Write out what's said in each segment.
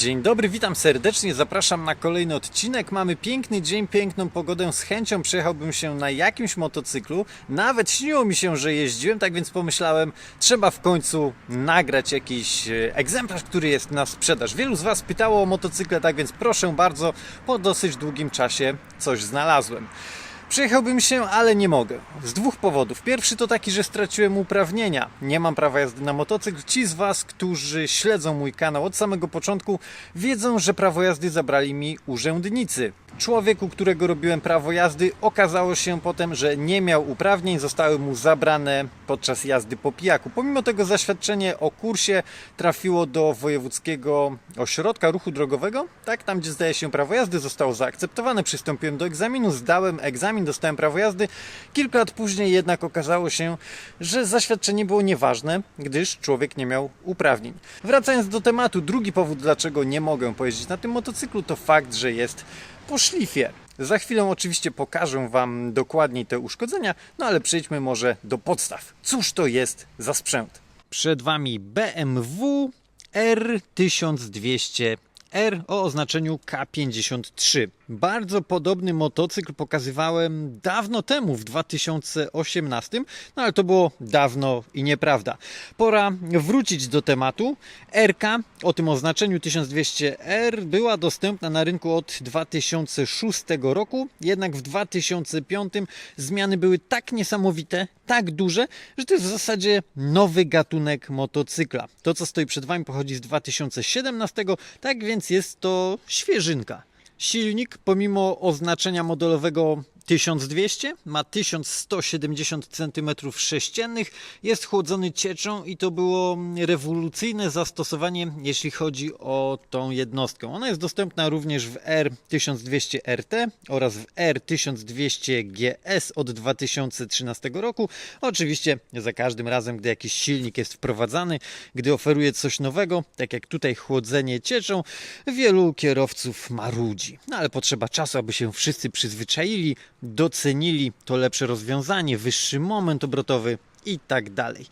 Dzień dobry, witam serdecznie, zapraszam na kolejny odcinek. Mamy piękny dzień, piękną pogodę. Z chęcią przejechałbym się na jakimś motocyklu. Nawet śniło mi się, że jeździłem, tak więc pomyślałem, trzeba w końcu nagrać jakiś e, egzemplarz, który jest na sprzedaż. Wielu z Was pytało o motocykle, tak więc proszę bardzo, po dosyć długim czasie coś znalazłem. Przejechałbym się, ale nie mogę. Z dwóch powodów. Pierwszy to taki, że straciłem uprawnienia. Nie mam prawa jazdy na motocykl. Ci z Was, którzy śledzą mój kanał od samego początku, wiedzą, że prawo jazdy zabrali mi urzędnicy. Człowiek, u którego robiłem prawo jazdy, okazało się potem, że nie miał uprawnień, zostały mu zabrane podczas jazdy po pijaku. Pomimo tego zaświadczenie o kursie trafiło do Wojewódzkiego Ośrodka Ruchu Drogowego, tak, tam gdzie zdaje się prawo jazdy, zostało zaakceptowane, przystąpiłem do egzaminu, zdałem egzamin, dostałem prawo jazdy. Kilka lat później jednak okazało się, że zaświadczenie było nieważne, gdyż człowiek nie miał uprawnień. Wracając do tematu, drugi powód, dlaczego nie mogę pojeździć na tym motocyklu, to fakt, że jest po szlifie. Za chwilę oczywiście pokażę Wam dokładniej te uszkodzenia, no ale przejdźmy może do podstaw. Cóż to jest za sprzęt? Przed Wami BMW R1200R o oznaczeniu K53. Bardzo podobny motocykl pokazywałem dawno temu, w 2018, no ale to było dawno i nieprawda. Pora wrócić do tematu. RK o tym oznaczeniu 1200R była dostępna na rynku od 2006 roku, jednak w 2005 zmiany były tak niesamowite, tak duże, że to jest w zasadzie nowy gatunek motocykla. To, co stoi przed Wami, pochodzi z 2017, tak więc jest to świeżynka. Silnik, pomimo oznaczenia modelowego 1200, ma 1170 cm3, jest chłodzony cieczą i to było rewolucyjne zastosowanie, jeśli chodzi o tą jednostkę. Ona jest dostępna również w R1200RT oraz w R1200GS od 2013 roku. Oczywiście za każdym razem, gdy jakiś silnik jest wprowadzany, gdy oferuje coś nowego, tak jak tutaj chłodzenie cieczą, wielu kierowców marudzi. No ale potrzeba czasu, aby się wszyscy przyzwyczaili, docenili to lepsze rozwiązanie, wyższy moment obrotowy i tak dalej.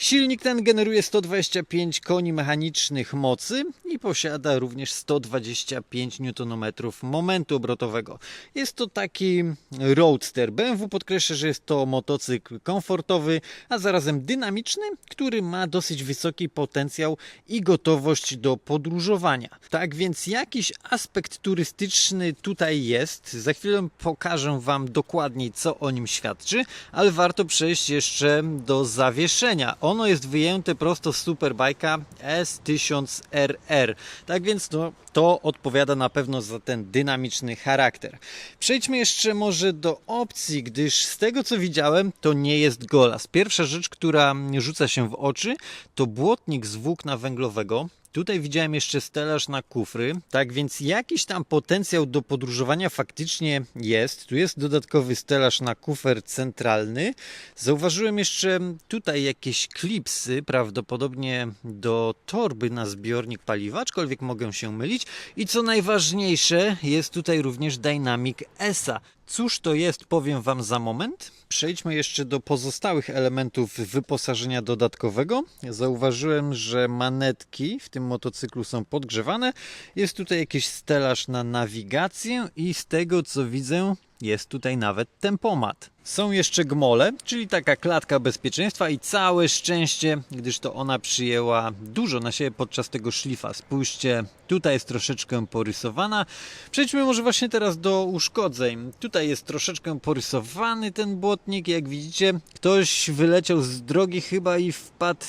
Silnik ten generuje 125 koni mechanicznych mocy i posiada również 125 Nm momentu obrotowego. Jest to taki roadster. BMW podkreśla, że jest to motocykl komfortowy, a zarazem dynamiczny, który ma dosyć wysoki potencjał i gotowość do podróżowania. Tak więc jakiś aspekt turystyczny tutaj jest. Za chwilę pokażę Wam dokładniej, co o nim świadczy, ale warto przejść jeszcze do zawieszenia. Ono jest wyjęte prosto z Superbike'a S1000RR. Tak więc no, to odpowiada na pewno za ten dynamiczny charakter. Przejdźmy jeszcze może do opcji, gdyż z tego co widziałem, to nie jest golas. Pierwsza rzecz, która rzuca się w oczy, to błotnik z włókna węglowego. Tutaj widziałem jeszcze stelaż na kufry, tak więc jakiś tam potencjał do podróżowania faktycznie jest. Tu jest dodatkowy stelaż na kufer centralny. Zauważyłem jeszcze tutaj jakieś klipsy, prawdopodobnie do torby na zbiornik paliwa, aczkolwiek mogę się mylić. I co najważniejsze, jest tutaj również Dynamic ESA. Cóż to jest, powiem Wam za moment. Przejdźmy jeszcze do pozostałych elementów wyposażenia dodatkowego. Zauważyłem, że manetki w tym motocyklu są podgrzewane. Jest tutaj jakiś stelaż na nawigację i z tego co widzę, jest tutaj nawet tempomat. Są jeszcze gmole, czyli taka klatka bezpieczeństwa i całe szczęście, gdyż to ona przyjęła dużo na siebie podczas tego szlifa. Spójrzcie, tutaj jest troszeczkę porysowana. Przejdźmy może właśnie teraz do uszkodzeń. Tutaj jest troszeczkę porysowany ten błotnik, jak widzicie, ktoś wyleciał z drogi chyba i wpadł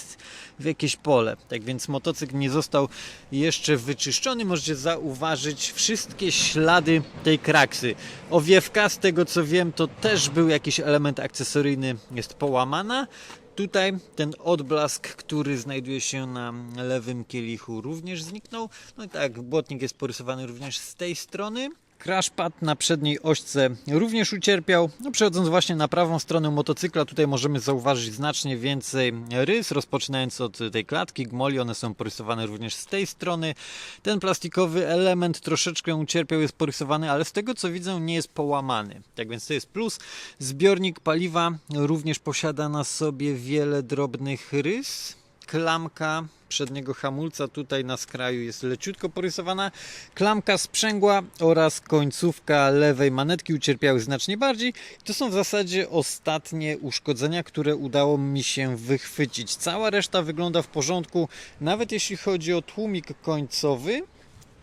w jakieś pole. Tak więc motocykl nie został jeszcze wyczyszczony. Możecie zauważyć wszystkie ślady tej kraksy. Owiewka, z tego co wiem, to też był jakiś element akcesoryjny, jest połamana. Tutaj ten odblask, który znajduje się na lewym kielichu, również zniknął. No i tak, błotnik jest porysowany również z tej strony. Crashpad na przedniej ośce również ucierpiał. No, przechodząc właśnie na prawą stronę motocykla, tutaj możemy zauważyć znacznie więcej rys, rozpoczynając od tej klatki gmoli, one są porysowane również z tej strony. Ten plastikowy element troszeczkę ucierpiał, jest porysowany, ale z tego co widzę nie jest połamany. Tak więc to jest plus. Zbiornik paliwa również posiada na sobie wiele drobnych rys klamka przedniego hamulca tutaj na skraju jest leciutko porysowana. Klamka sprzęgła oraz końcówka lewej manetki ucierpiały znacznie bardziej. To są w zasadzie ostatnie uszkodzenia, które udało mi się wychwycić. Cała reszta wygląda w porządku, nawet jeśli chodzi o tłumik końcowy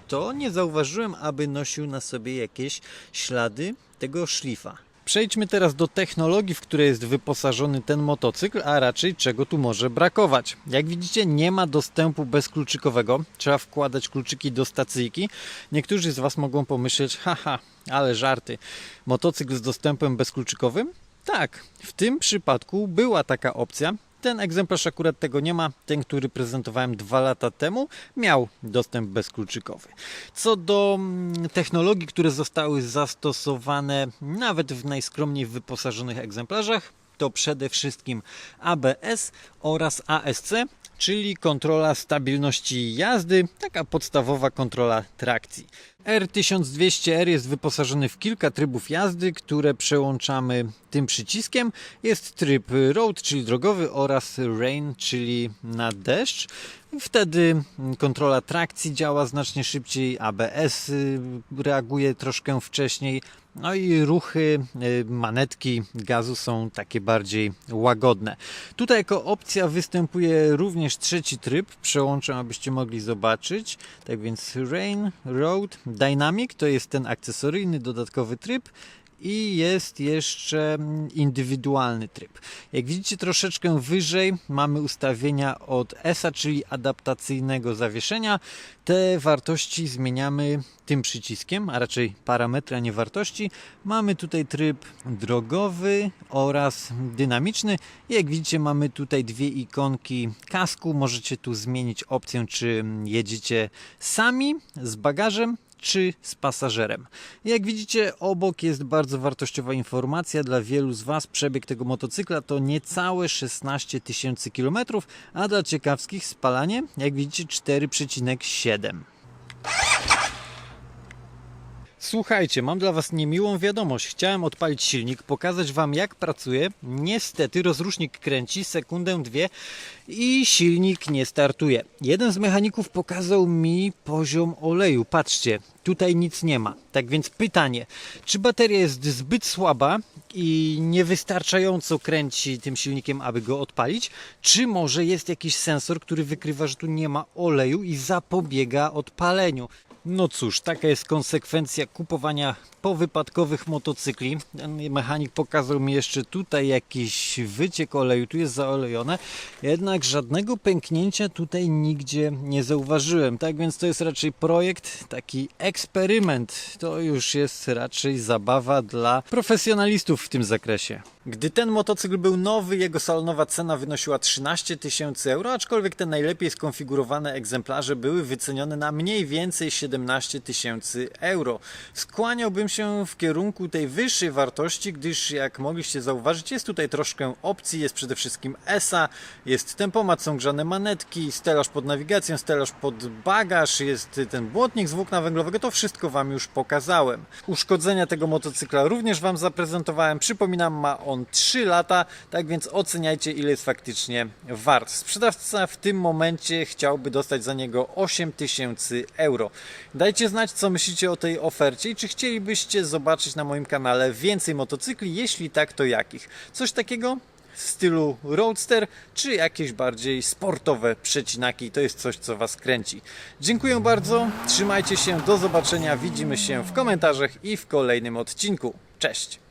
to nie zauważyłem, aby nosił na sobie jakieś ślady tego szlifa. Przejdźmy teraz do technologii, w której jest wyposażony ten motocykl, a raczej czego tu może brakować. Jak widzicie, nie ma dostępu bezkluczykowego. Trzeba wkładać kluczyki do stacyjki. Niektórzy z Was mogą pomyśleć, haha, ale żarty. Motocykl z dostępem bezkluczykowym? Tak, w tym przypadku była taka opcja. Ten egzemplarz akurat tego nie ma. Ten, który prezentowałem dwa lata temu, miał dostęp bezkluczykowy. Co do mm, technologii, które zostały zastosowane nawet w najskromniej wyposażonych egzemplarzach, to przede wszystkim ABS oraz ASC, czyli kontrola stabilności jazdy, taka podstawowa kontrola trakcji. R1200R jest wyposażony w kilka trybów jazdy, które przełączamy tym przyciskiem. Jest tryb road, czyli drogowy oraz rain, czyli na deszcz. Wtedy kontrola trakcji działa znacznie szybciej, ABS y, reaguje troszkę wcześniej, no i ruchy y, manetki gazu są takie bardziej łagodne. Tutaj jako opcja występuje również trzeci tryb. Przełączę, abyście mogli zobaczyć. Tak więc Rain, Road, Dynamic to jest ten akcesoryjny dodatkowy tryb i jest jeszcze indywidualny tryb. Jak widzicie troszeczkę wyżej mamy ustawienia od ESA, czyli adaptacyjnego zawieszenia. Te wartości zmieniamy tym przyciskiem, a raczej parametry, a nie wartości. Mamy tutaj tryb drogowy oraz dynamiczny. Jak widzicie mamy tutaj dwie ikonki kasku. Możecie tu zmienić opcję, czy jedziecie sami z bagażem, czy z pasażerem. Jak widzicie, obok jest bardzo wartościowa informacja dla wielu z Was. Przebieg tego motocykla to niecałe 16 tysięcy kilometrów, a dla ciekawskich spalanie, jak widzicie, 4,7. Słuchajcie, mam dla Was niemiłą wiadomość. Chciałem odpalić silnik, pokazać Wam jak pracuje. Niestety rozrusznik kręci sekundę, dwie i silnik nie startuje. Jeden z mechaników pokazał mi poziom oleju. Patrzcie, tutaj nic nie ma. Tak więc pytanie, czy bateria jest zbyt słaba i niewystarczająco kręci tym silnikiem, aby go odpalić, czy może jest jakiś sensor, który wykrywa, że tu nie ma oleju i zapobiega odpaleniu? No cóż, taka jest konsekwencja kupowania powypadkowych motocykli. Mechanik pokazał mi jeszcze tutaj jakiś wyciek oleju, tu jest zaolejone, jednak żadnego pęknięcia tutaj nigdzie nie zauważyłem. Tak więc to jest raczej projekt, taki eksperyment. To już jest raczej zabawa dla profesjonalistów w tym zakresie. Gdy ten motocykl był nowy, jego salonowa cena wynosiła 13 tysięcy euro, aczkolwiek te najlepiej skonfigurowane egzemplarze były wycenione na mniej więcej 17 tysięcy euro. Skłaniałbym się w kierunku tej wyższej wartości, gdyż jak mogliście zauważyć, jest tutaj troszkę opcji, jest przede wszystkim ESA, jest tempomat, są grzane manetki, stelaż pod nawigację, stelaż pod bagaż, jest ten błotnik z włókna węglowego, to wszystko Wam już pokazałem. Uszkodzenia tego motocykla również Wam zaprezentowałem, przypominam, ma on 3 lata, tak więc oceniajcie ile jest faktycznie wart. Sprzedawca w tym momencie chciałby dostać za niego 8000 euro. Dajcie znać co myślicie o tej ofercie i czy chcielibyście zobaczyć na moim kanale więcej motocykli, jeśli tak to jakich. Coś takiego w stylu roadster, czy jakieś bardziej sportowe przecinaki. To jest coś, co Was kręci. Dziękuję bardzo, trzymajcie się, do zobaczenia, widzimy się w komentarzach i w kolejnym odcinku. Cześć!